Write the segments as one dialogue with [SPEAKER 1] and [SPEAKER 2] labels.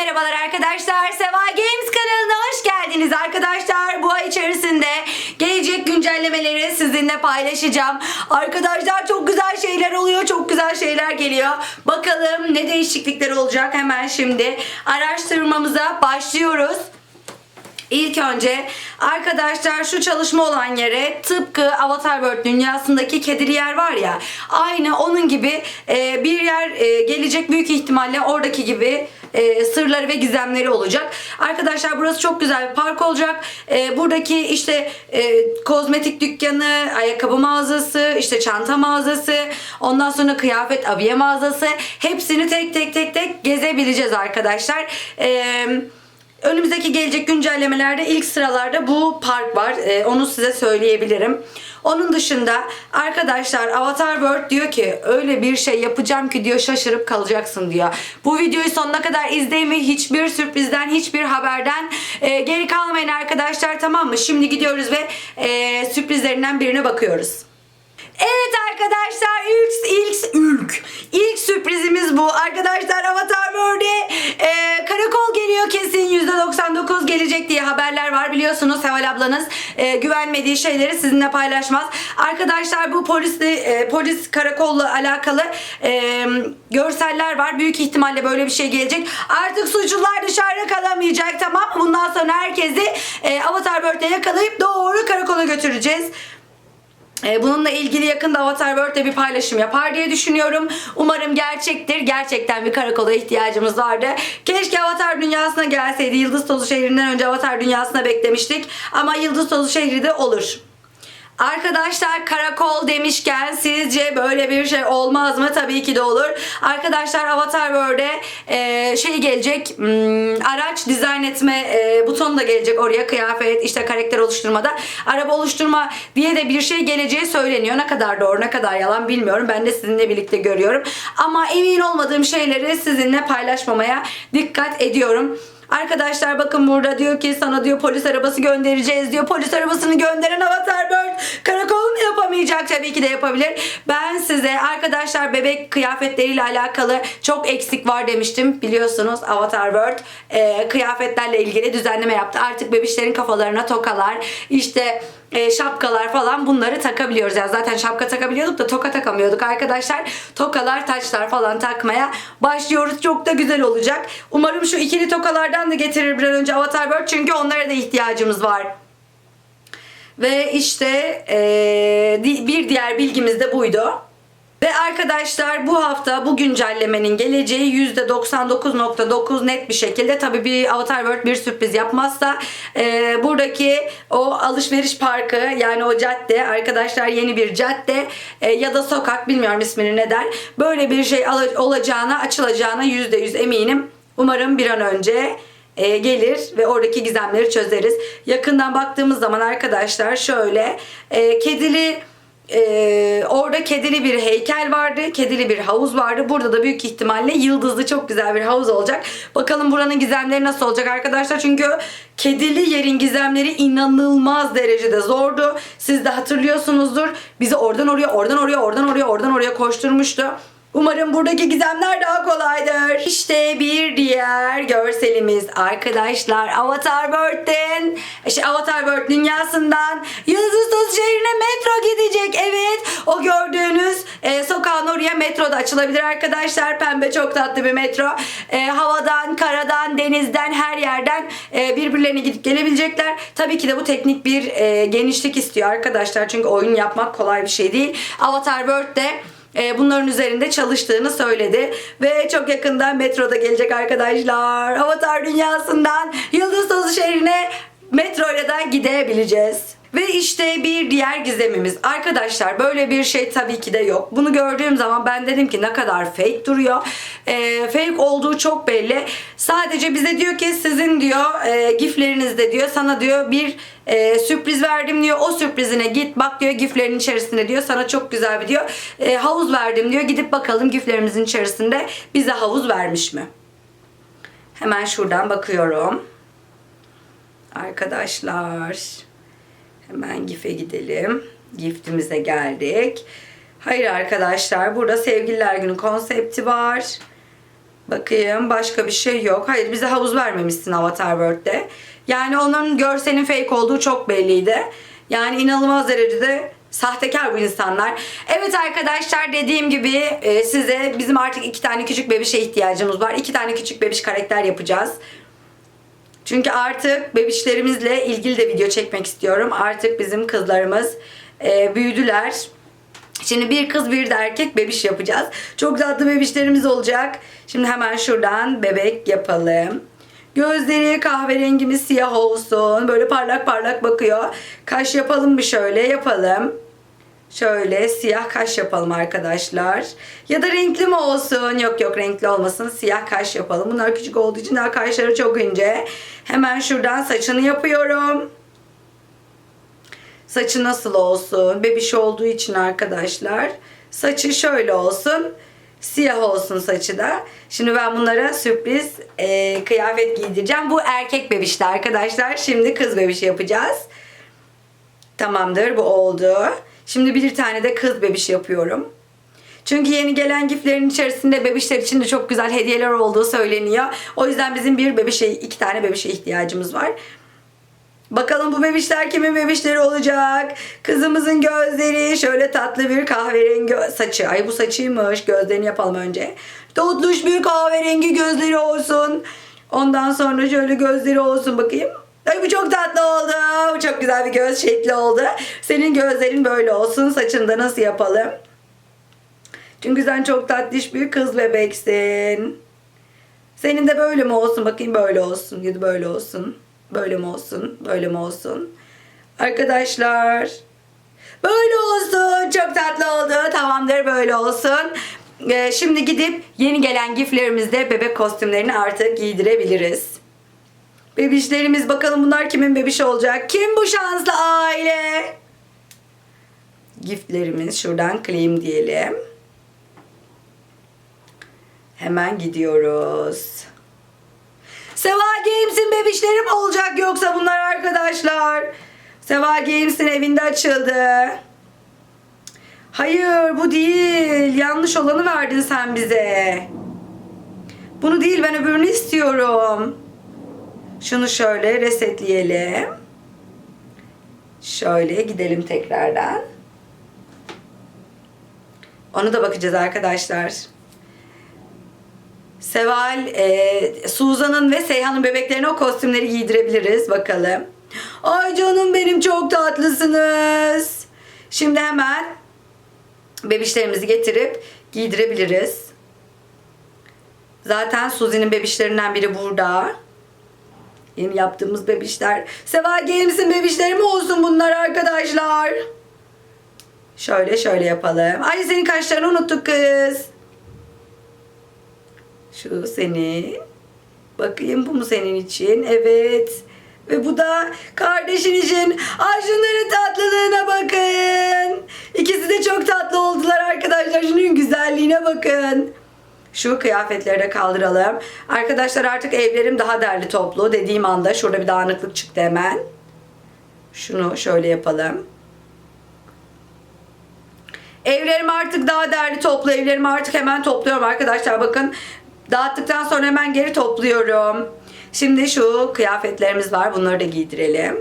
[SPEAKER 1] merhabalar arkadaşlar. Seva Games kanalına hoş geldiniz arkadaşlar. Bu ay içerisinde gelecek güncellemeleri sizinle paylaşacağım. Arkadaşlar çok güzel şeyler oluyor. Çok güzel şeyler geliyor. Bakalım ne değişiklikler olacak hemen şimdi araştırmamıza başlıyoruz. İlk önce arkadaşlar şu çalışma olan yere tıpkı Avatar World dünyasındaki kedili yer var ya aynı onun gibi e, bir yer e, gelecek büyük ihtimalle oradaki gibi e, sırları ve gizemleri olacak. Arkadaşlar burası çok güzel bir park olacak. E, buradaki işte e, kozmetik dükkanı, ayakkabı mağazası, işte çanta mağazası, ondan sonra kıyafet abiye mağazası hepsini tek tek tek tek gezebileceğiz arkadaşlar. Eee Önümüzdeki gelecek güncellemelerde ilk sıralarda bu park var. Ee, onu size söyleyebilirim. Onun dışında arkadaşlar Avatar World diyor ki öyle bir şey yapacağım ki diyor şaşırıp kalacaksın diyor. Bu videoyu sonuna kadar izleyin ve hiçbir sürprizden hiçbir haberden e, geri kalmayın arkadaşlar tamam mı? Şimdi gidiyoruz ve e, sürprizlerinden birine bakıyoruz. Evet arkadaşlar ilk ilk ilk ilk sürprizimiz bu. Arkadaşlar Avatar World'e e, karakol geliyor kesin %99 gelecek diye haberler var biliyorsunuz Seval ablanız e, güvenmediği şeyleri sizinle paylaşmaz. Arkadaşlar bu polis e, polis karakolla alakalı e, görseller var. Büyük ihtimalle böyle bir şey gelecek. Artık suçlular dışarıda kalamayacak tamam mı? Bundan sonra herkesi e, Avatar World'e yakalayıp doğru karakola götüreceğiz. Ee, Bununla ilgili yakında Avatar World'de bir paylaşım yapar diye düşünüyorum. Umarım gerçektir. Gerçekten bir karakola ihtiyacımız vardı. Keşke Avatar dünyasına gelseydi. Yıldız Tozu şehrinden önce Avatar dünyasına beklemiştik. Ama Yıldız Tozu şehri de olur. Arkadaşlar karakol demişken sizce böyle bir şey olmaz mı? Tabii ki de olur. Arkadaşlar Avatar World'e e, şey gelecek hmm, araç dizayn etme e, butonu da gelecek oraya kıyafet işte karakter oluşturmada araba oluşturma diye de bir şey geleceği söyleniyor. Ne kadar doğru ne kadar yalan bilmiyorum. Ben de sizinle birlikte görüyorum. Ama emin olmadığım şeyleri sizinle paylaşmamaya dikkat ediyorum. Arkadaşlar bakın burada diyor ki sana diyor polis arabası göndereceğiz diyor. Polis arabasını gönderen Avatar Bird karakol mu yapamayacak? Tabii ki de yapabilir. Ben size arkadaşlar bebek kıyafetleriyle alakalı çok eksik var demiştim. Biliyorsunuz Avatar World e, kıyafetlerle ilgili düzenleme yaptı. Artık bebişlerin kafalarına tokalar işte e, şapkalar falan bunları takabiliyoruz. Yani zaten şapka takabiliyorduk da toka takamıyorduk arkadaşlar. Tokalar, taçlar falan takmaya başlıyoruz. Çok da güzel olacak. Umarım şu ikili tokalardan da getirir bir an önce Avatar World çünkü onlara da ihtiyacımız var. Ve işte di- bir diğer bilgimiz de buydu. Ve arkadaşlar bu hafta bu güncellemenin geleceği %99.9 net bir şekilde tabii bir Avatar World bir sürpriz yapmazsa eee, buradaki o alışveriş parkı yani o cadde arkadaşlar yeni bir cadde eee, ya da sokak bilmiyorum ismini ne der böyle bir şey olacağına açılacağına %100 eminim. Umarım bir an önce e, gelir ve oradaki gizemleri çözeriz. Yakından baktığımız zaman arkadaşlar şöyle e, kedili e, orada kedili bir heykel vardı. Kedili bir havuz vardı. Burada da büyük ihtimalle yıldızlı çok güzel bir havuz olacak. Bakalım buranın gizemleri nasıl olacak arkadaşlar. Çünkü kedili yerin gizemleri inanılmaz derecede zordu. Siz de hatırlıyorsunuzdur. Bizi oradan oraya, oradan oraya, oradan oraya, oradan oraya koşturmuştu. Umarım buradaki gizemler daha kolaydır. İşte bir diğer görselimiz arkadaşlar. Avatar World'den, işte Avatar World dünyasından Yıldız Tozu şehrine gidecek. Evet o gördüğünüz e, sokağın oraya metro da açılabilir arkadaşlar. Pembe çok tatlı bir metro. E, havadan, karadan, denizden her yerden e, birbirlerine gidip gelebilecekler. Tabii ki de bu teknik bir e, genişlik istiyor arkadaşlar. Çünkü oyun yapmak kolay bir şey değil. Avatar World'de e, bunların üzerinde çalıştığını söyledi. Ve çok yakında metroda gelecek arkadaşlar. Avatar dünyasından Yıldız Tozu şehrine metro ile de gidebileceğiz. Ve işte bir diğer gizemimiz. Arkadaşlar böyle bir şey tabii ki de yok. Bunu gördüğüm zaman ben dedim ki ne kadar fake duruyor. E, fake olduğu çok belli. Sadece bize diyor ki sizin diyor e, giflerinizde diyor sana diyor bir e, sürpriz verdim diyor. O sürprizine git bak diyor giflerin içerisinde diyor. Sana çok güzel bir diyor. e, havuz verdim diyor. Gidip bakalım giflerimizin içerisinde bize havuz vermiş mi? Hemen şuradan bakıyorum. Arkadaşlar hemen GIF'e gidelim. Giftimize geldik. Hayır arkadaşlar burada sevgililer günü konsepti var. Bakayım başka bir şey yok. Hayır bize havuz vermemişsin Avatar World'de. Yani onların görselin fake olduğu çok belliydi. Yani inanılmaz derecede sahtekar bu insanlar. Evet arkadaşlar dediğim gibi e, size bizim artık iki tane küçük bebişe ihtiyacımız var. İki tane küçük bebiş karakter yapacağız. Çünkü artık bebişlerimizle ilgili de video çekmek istiyorum. Artık bizim kızlarımız e, büyüdüler. Şimdi bir kız bir de erkek bebiş yapacağız. Çok tatlı bebişlerimiz olacak. Şimdi hemen şuradan bebek yapalım. Gözleri kahverengimiz siyah olsun. Böyle parlak parlak bakıyor. Kaş yapalım mı şöyle? Yapalım. Şöyle siyah kaş yapalım arkadaşlar. Ya da renkli mi olsun? Yok yok renkli olmasın. Siyah kaş yapalım. Bunlar küçük olduğu için daha kaşları çok ince. Hemen şuradan saçını yapıyorum. Saçı nasıl olsun? Bebiş olduğu için arkadaşlar. Saçı şöyle olsun. Siyah olsun saçı da. Şimdi ben bunlara sürpriz e, kıyafet giydireceğim. Bu erkek bebişti arkadaşlar. Şimdi kız bebişi yapacağız. Tamamdır bu oldu. Şimdi bir tane de kız bebiş yapıyorum. Çünkü yeni gelen giflerin içerisinde bebişler için de çok güzel hediyeler olduğu söyleniyor. O yüzden bizim bir bebişe, iki tane bebişe ihtiyacımız var. Bakalım bu bebişler kimin bebişleri olacak? Kızımızın gözleri şöyle tatlı bir kahverengi saçı. Ay bu saçıymış. Gözlerini yapalım önce. Tatlış bir kahverengi gözleri olsun. Ondan sonra şöyle gözleri olsun bakayım. Ay bu çok tatlı oldu. Çok güzel bir göz şekli oldu. Senin gözlerin böyle olsun. Saçını da nasıl yapalım? Çünkü sen çok tatlış bir kız bebeksin. Senin de böyle mi olsun? Bakayım böyle olsun ya böyle olsun. Böyle mi olsun? Böyle mi olsun? Arkadaşlar. Böyle olsun. Çok tatlı oldu. Tamamdır böyle olsun. Ee, şimdi gidip yeni gelen giflerimizde bebek kostümlerini artık giydirebiliriz. Bebişlerimiz bakalım bunlar kimin bebişi olacak? Kim bu şanslı aile? Giftlerimiz şuradan claim diyelim. Hemen gidiyoruz. Seva Games'in bebişleri mi olacak yoksa bunlar arkadaşlar? Seva Games'in evinde açıldı. Hayır bu değil. Yanlış olanı verdin sen bize. Bunu değil ben öbürünü istiyorum. Şunu şöyle resetleyelim. Şöyle gidelim tekrardan. Onu da bakacağız arkadaşlar. Seval, e, Suzan'ın ve Seyhan'ın bebeklerine o kostümleri giydirebiliriz. Bakalım. Ay canım benim çok tatlısınız. Şimdi hemen bebişlerimizi getirip giydirebiliriz. Zaten Suzi'nin bebişlerinden biri burada. Yeni yaptığımız bebişler. Seval Games'in bebişleri mi olsun bunlar arkadaşlar? Şöyle şöyle yapalım. Ay senin kaşlarını unuttuk kız. Şu senin. Bakayım bu mu senin için? Evet. Ve bu da kardeşin için. Ay şunların tatlılığına bakın. İkisi de çok tatlı oldular arkadaşlar. Şunun güzelliğine bakın. Şu kıyafetleri de kaldıralım. Arkadaşlar artık evlerim daha derli toplu. Dediğim anda şurada bir dağınıklık çıktı hemen. Şunu şöyle yapalım. Evlerim artık daha derli toplu. Evlerimi artık hemen topluyorum arkadaşlar. Bakın dağıttıktan sonra hemen geri topluyorum. Şimdi şu kıyafetlerimiz var. Bunları da giydirelim.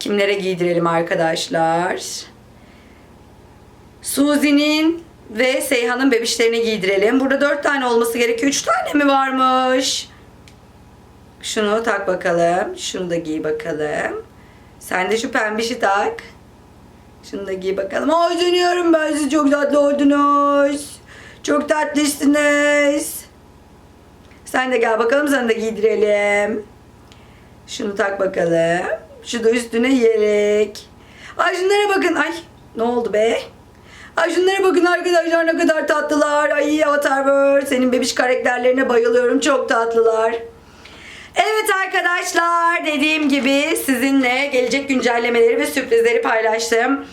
[SPEAKER 1] Kimlere giydirelim arkadaşlar? Suzi'nin ve Seyhan'ın bebişlerini giydirelim. Burada dört tane olması gerekiyor. Üç tane mi varmış? Şunu tak bakalım. Şunu da giy bakalım. Sen de şu pembişi tak. Şunu da giy bakalım. Ay dönüyorum ben siz çok tatlı oldunuz. Çok tatlısınız. Sen de gel bakalım sana da giydirelim. Şunu tak bakalım. Şu da üstüne yelek. Ay şunlara bakın. Ay ne oldu be? Ay şunlara bakın arkadaşlar ne kadar tatlılar. Ay Avatar World. Senin bebiş karakterlerine bayılıyorum. Çok tatlılar. Evet arkadaşlar dediğim gibi sizinle gelecek güncellemeleri ve sürprizleri paylaştım.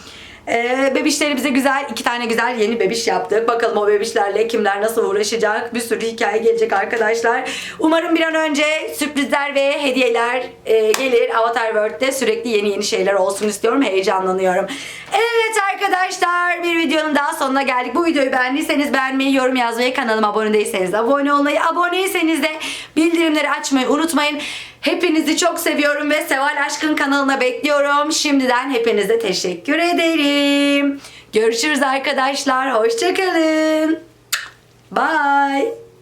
[SPEAKER 1] Ee, bebişlerimize güzel iki tane güzel yeni bebiş yaptık. Bakalım o bebişlerle kimler nasıl uğraşacak. Bir sürü hikaye gelecek arkadaşlar. Umarım bir an önce sürprizler ve hediyeler e, gelir. Avatar World'de sürekli yeni yeni şeyler olsun istiyorum. Heyecanlanıyorum. Evet arkadaşlar bir videonun daha sonuna geldik. Bu videoyu beğendiyseniz beğenmeyi, yorum yazmayı, kanalıma abone değilseniz abone olmayı, aboneyseniz de bildirimleri açmayı unutmayın. Hepinizi çok seviyorum ve Seval Aşkın kanalına bekliyorum. Şimdiden hepinize teşekkür ederim. Görüşürüz arkadaşlar. Hoşçakalın. Bye.